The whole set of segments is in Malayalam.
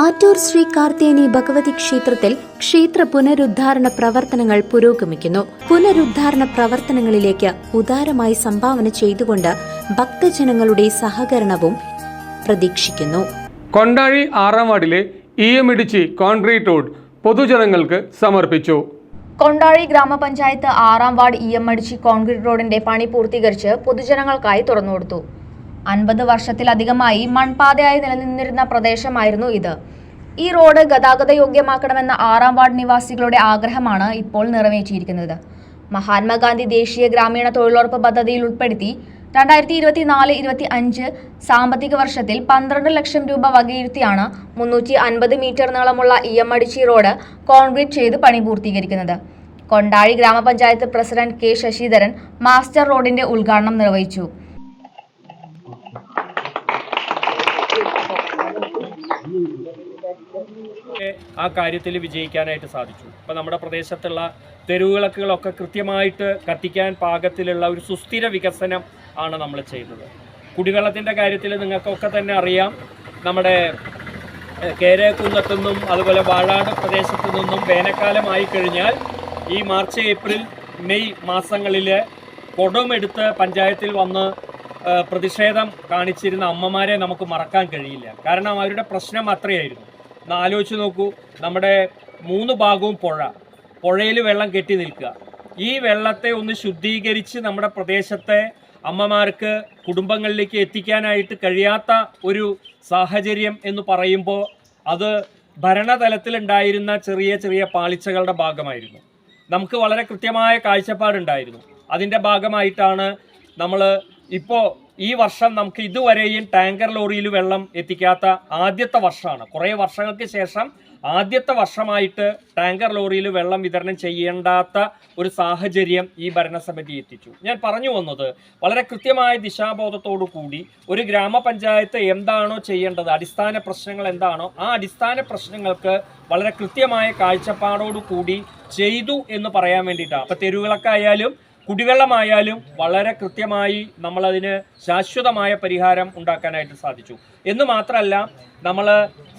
ആറ്റൂർ ശ്രീ കാർത്തേനി ഭഗവതി ക്ഷേത്രത്തിൽ ക്ഷേത്ര പുനരുദ്ധാരണ പ്രവർത്തനങ്ങൾ പുരോഗമിക്കുന്നു. പുനരുദ്ധാരണ പ്രവർത്തനങ്ങളിലേക്ക് ഉദാരമായി സംഭാവന ചെയ്തുകൊണ്ട് ഭക്തജനങ്ങളുടെ സഹകരണവും പ്രതീക്ഷിക്കുന്നു. കൊണ്ടാഴി ആറാം വാർഡിലെ ഇ എം ഇടിച്ചി കോൺക്രീറ്റ് റോഡ് പൊതുജനങ്ങൾക്ക് സമർപ്പിച്ചു. കൊണ്ടാഴി ഗ്രാമപഞ്ചായത്ത് ആറാം വാർഡ് ഇ എം അടിച്ചി കോൺക്രീറ്റ് റോഡിന്റെ പണി പൂർത്തീകരിച്ച് പൊതുജനങ്ങൾക്കായി തുറന്നുകൊടുത്തു. അൻപത് വർഷത്തിലധികമായി മൺപാതയായി നിലനിന്നിരുന്ന പ്രദേശമായിരുന്നു ഇത്. ഈ റോഡ് ഗതാഗത യോഗ്യമാക്കണമെന്ന ആറാം വാർഡ് നിവാസികളുടെ ആഗ്രഹമാണ് ഇപ്പോൾ നിറവേറ്റിയിരിക്കുന്നത്. മഹാത്മാഗാന്ധി ദേശീയ ഗ്രാമീണ തൊഴിലുറപ്പ് പദ്ധതിയിൽ ഉൾപ്പെടുത്തി രണ്ടായിരത്തി ഇരുപത്തിനാല് ഇരുപത്തി അഞ്ച് സാമ്പത്തിക വർഷത്തിൽ പന്ത്രണ്ട് ലക്ഷം രൂപ വകയിരുത്തിയാണ് മുന്നൂറ്റി അൻപത് മീറ്റർ നീളമുള്ള ഇ എം അടിച്ചി റോഡ് കോൺക്രീറ്റ് ചെയ്ത് പണി പൂർത്തീകരിക്കുന്നത്. കൊണ്ടാഴി ഗ്രാമപഞ്ചായത്ത് പ്രസിഡന്റ് കെ ശശിധരൻ മാസ്റ്റർ റോഡിന്റെ ഉദ്ഘാടനം നിർവഹിച്ചു. ആ കാര്യത്തിൽ വിജയിക്കാനായിട്ട് സാധിച്ചു. അപ്പോൾ നമ്മുടെ പ്രദേശത്തുള്ള തെരുവിളക്കുകളൊക്കെ കൃത്യമായിട്ട് കത്തിക്കാൻ പാകത്തിലുള്ള ഒരു സുസ്ഥിര വികസനം ആണ് നമ്മൾ ചെയ്തത് കുടിവെള്ളത്തിന്റെ കാര്യത്തിൽ നിങ്ങൾക്കൊക്കെ തന്നെ അറിയാം നമ്മുടെ കേരക്കുന്നത്തു നിന്നും അതുപോലെ വാഴാട് പ്രദേശത്തു നിന്നും വേനൽക്കാലമായി കഴിഞ്ഞാൽ ഈ മാർച്ച് ഏപ്രിൽ മെയ് മാസങ്ങളിൽ കുടമെടുത്ത് പഞ്ചായത്തിൽ വന്ന് പ്രതിഷേധം കാണിച്ചിരുന്ന അമ്മമാരെ നമുക്ക് മറക്കാൻ കഴിയില്ല. കാരണം അവരുടെ പ്രശ്നം അത്രയായിരുന്നു. ആലോചിച്ച് നോക്കൂ. നമ്മുടെ മൂന്ന് ഭാഗവും പുഴ. പുഴയിൽ വെള്ളം കെട്ടി നിൽക്കുക. ഈ വെള്ളത്തെ ഒന്ന് ശുദ്ധീകരിച്ച് നമ്മുടെ പ്രദേശത്തെ അമ്മമാർക്ക് കുടുംബങ്ങളിലേക്ക് എത്തിക്കാനായിട്ട് കഴിയാത്ത ഒരു സാഹചര്യം എന്ന് പറയുമ്പോൾ അത് ഭരണതലത്തിലുണ്ടായിരുന്ന ചെറിയ ചെറിയ പാളിച്ചകളുടെ ഭാഗമായിരുന്നു. നമുക്ക് വളരെ കൃത്യമായ കാഴ്ചപ്പാടുണ്ടായിരുന്നു. അതിന്റെ ഭാഗമായിട്ടാണ് നമ്മൾ ഇപ്പോൾ ഈ വർഷം നമുക്ക് ഇതുവരെയും ടാങ്കർ ലോറിയിൽ വെള്ളം എത്തിക്കാത്ത ആദ്യത്തെ വർഷമാണ്. കുറേ വർഷങ്ങൾക്ക് ശേഷം ആദ്യത്തെ വർഷമായിട്ട് ടാങ്കർ ലോറിയിൽ വെള്ളം വിതരണം ചെയ്യേണ്ടാത്ത ഒരു സാഹചര്യം ഈ ഭരണസമിതി എത്തിച്ചു. ഞാൻ പറഞ്ഞു വന്നത് വളരെ കൃത്യമായ ദിശാബോധത്തോടു കൂടി ഒരു ഗ്രാമപഞ്ചായത്ത് എന്താണോ ചെയ്യേണ്ടത് അടിസ്ഥാന പ്രശ്നങ്ങൾ എന്താണോ ആ അടിസ്ഥാന പ്രശ്നങ്ങൾക്ക് വളരെ കൃത്യമായ കാഴ്ചപ്പാടോടു കൂടി ചെയ്തു എന്ന് പറയാൻ വേണ്ടിയിട്ടാണ്. അപ്പം തെരുവിളക്കായാലും കുടിവെള്ളമായാലും വളരെ കൃത്യമായി നമ്മളതിന് ശാശ്വതമായ പരിഹാരം ഉണ്ടാക്കാനായിട്ട് സാധിച്ചു. എന്ന് മാത്രമല്ല നമ്മൾ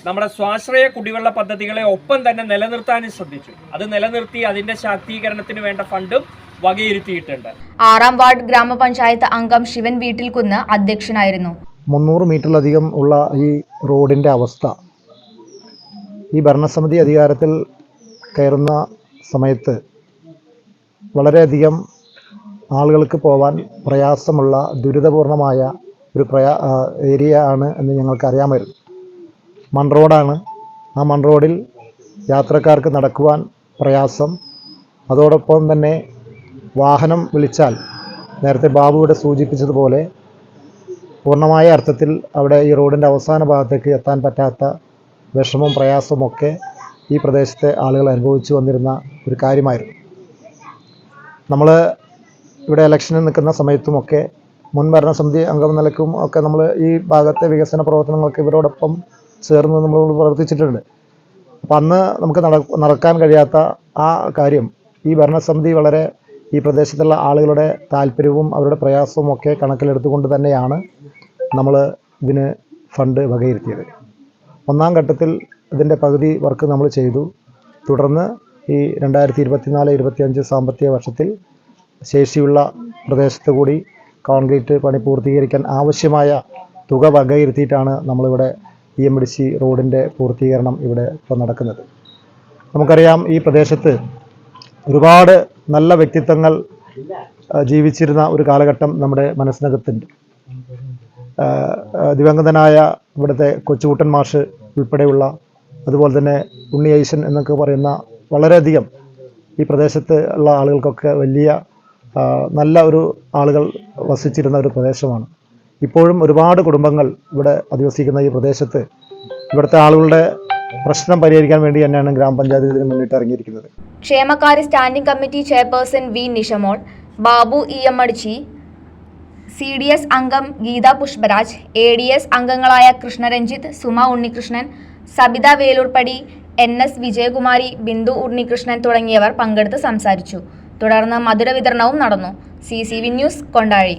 നമ്മുടെ സ്വാശ്രയ കുടിവെള്ള പദ്ധതികളെ ഒപ്പം തന്നെ നിലനിർത്താനും ശ്രദ്ധിച്ചു. അത് നിലനിർത്തി അതിന്റെ ശാക്തീകരണത്തിന് വേണ്ട ഫണ്ടും വകയിരുത്തിയിട്ടുണ്ട്. ആറാം വാർഡ് ഗ്രാമപഞ്ചായത്ത് അംഗം ശിവൻ വീട്ടിൽ കുന്ന് അധ്യക്ഷനായിരുന്നു. മുന്നൂറ് മീറ്ററിലധികം ഉള്ള ഈ റോഡിന്റെ അവസ്ഥ ഈ ഭരണസമിതി അധികാരത്തിൽ കയറുന്ന സമയത്ത് വളരെയധികം ആളുകൾക്ക് പോവാൻ പ്രയാസമുള്ള ദുരിതപൂർണമായ ഒരു പ്രയാ ഏരിയ ആണ് എന്ന് ഞങ്ങൾക്കറിയാമായിരുന്നു. മൺ റോഡാണ് ആ മൺ റോഡിൽ യാത്രക്കാർക്ക് നടക്കുവാൻ പ്രയാസം. അതോടൊപ്പം തന്നെ വാഹനം വിളിച്ചാൽ നേരത്തെ ബാബു ഇവിടെ സൂചിപ്പിച്ചതുപോലെ പൂർണമായ അർത്ഥത്തിൽ അവിടെ ഈ റോഡിന്റെ അവസാന ഭാഗത്തേക്ക് എത്താൻ പറ്റാത്ത വിഷമവും പ്രയാസവും ഒക്കെ ഈ പ്രദേശത്തെ ആളുകൾ അനുഭവിച്ചു വന്നിരുന്ന ഒരു കാര്യമായിരുന്നു. നമ്മൾ ഇവിടെ ഇലക്ഷന് നിൽക്കുന്ന സമയത്തുമൊക്കെ മുൻ ഭരണസമിതി അംഗം നിലയ്ക്കും ഒക്കെ നമ്മൾ ഈ ഭാഗത്തെ വികസന പ്രവർത്തനങ്ങൾക്ക് ഇവരോടൊപ്പം ചേർന്ന് നമ്മൾ പ്രവർത്തിച്ചിട്ടുണ്ട്. അപ്പം അന്ന് നമുക്ക് നടക്കാൻ കഴിയാത്ത ആ കാര്യം ഈ ഭരണസമിതി വളരെ ഈ പ്രദേശത്തുള്ള ആളുകളുടെ താല്പര്യവും അവരുടെ പ്രയാസവും ഒക്കെ കണക്കിലെടുത്തുകൊണ്ട് തന്നെയാണ് നമ്മൾ ഇതിന് ഫണ്ട് വകയിരുത്തിയത്. ഒന്നാം ഘട്ടത്തിൽ ഇതിന്റെ പകുതി വർക്ക് നമ്മൾ ചെയ്തു. തുടർന്ന് ഈ രണ്ടായിരത്തി ഇരുപത്തിനാല് ഇരുപത്തിയഞ്ച് സാമ്പത്തിക വർഷത്തിൽ ശേഷിയുള്ള പ്രദേശത്ത് കൂടി കോൺക്രീറ്റ് പണി പൂർത്തീകരിക്കാൻ ആവശ്യമായ തുക വകയിരുത്തിയിട്ടാണ് നമ്മളിവിടെ ഇ എം ഡി സി റോഡിന്റെ പൂർത്തീകരണം ഇവിടെ ഇപ്പോൾ നടക്കുന്നത്. നമുക്കറിയാം ഈ പ്രദേശത്ത് ഒരുപാട് നല്ല വ്യക്തിത്വങ്ങൾ ജീവിച്ചിരുന്ന ഒരു കാലഘട്ടം നമ്മുടെ മനസ്സിനകത്തുണ്ട്. ദിവംഗതനായ ഇവിടുത്തെ കൊച്ചുകുട്ടൻ മാഷ് ഉൾപ്പെടെയുള്ള അതുപോലെ തന്നെ ഉണ്ണി ഐശൻ എന്നൊക്കെ പറയുന്ന വളരെയധികം ഈ പ്രദേശത്ത് ഉള്ള ആളുകൾക്കൊക്കെ വലിയ നല്ല ഒരു ആളുകൾ വസിച്ചിരുന്ന ഒരു പ്രദേശമാണ്. ഇപ്പോഴും ഒരുപാട് കുടുംബങ്ങൾ ഇവിടെ അധിവസിക്കുന്ന ഈ പ്രദേശത്ത് ഇവിടുത്തെ ആളുകളുടെ പ്രശ്നം പരിഹരിക്കാൻ വേണ്ടി തന്നെയാണ് ഗ്രാമപഞ്ചായത്ത് ഇതിന് മുന്നിട്ട് ഇറങ്ങിയിരിക്കുന്നത്. ക്ഷേമകാര്യ standing committee chairperson V Nishamol Babu E M അടിച്ചി C D S അംഗം Geetha Pushparaj A D S അംഗങ്ങളായ കൃഷ്ണരഞ്ജിത്ത് സുമ ഉണ്ണികൃഷ്ണൻ സബിത വേലൂർപ്പടി എൻ എസ് വിജയകുമാരി ബിന്ദു ഉണ്ണികൃഷ്ണൻ തുടങ്ങിയവർ പങ്കെടുത്ത് സംസാരിച്ചു. തുടർന്ന് മധുര വിതരണവും നടന്നു. C C V news Kondazhy.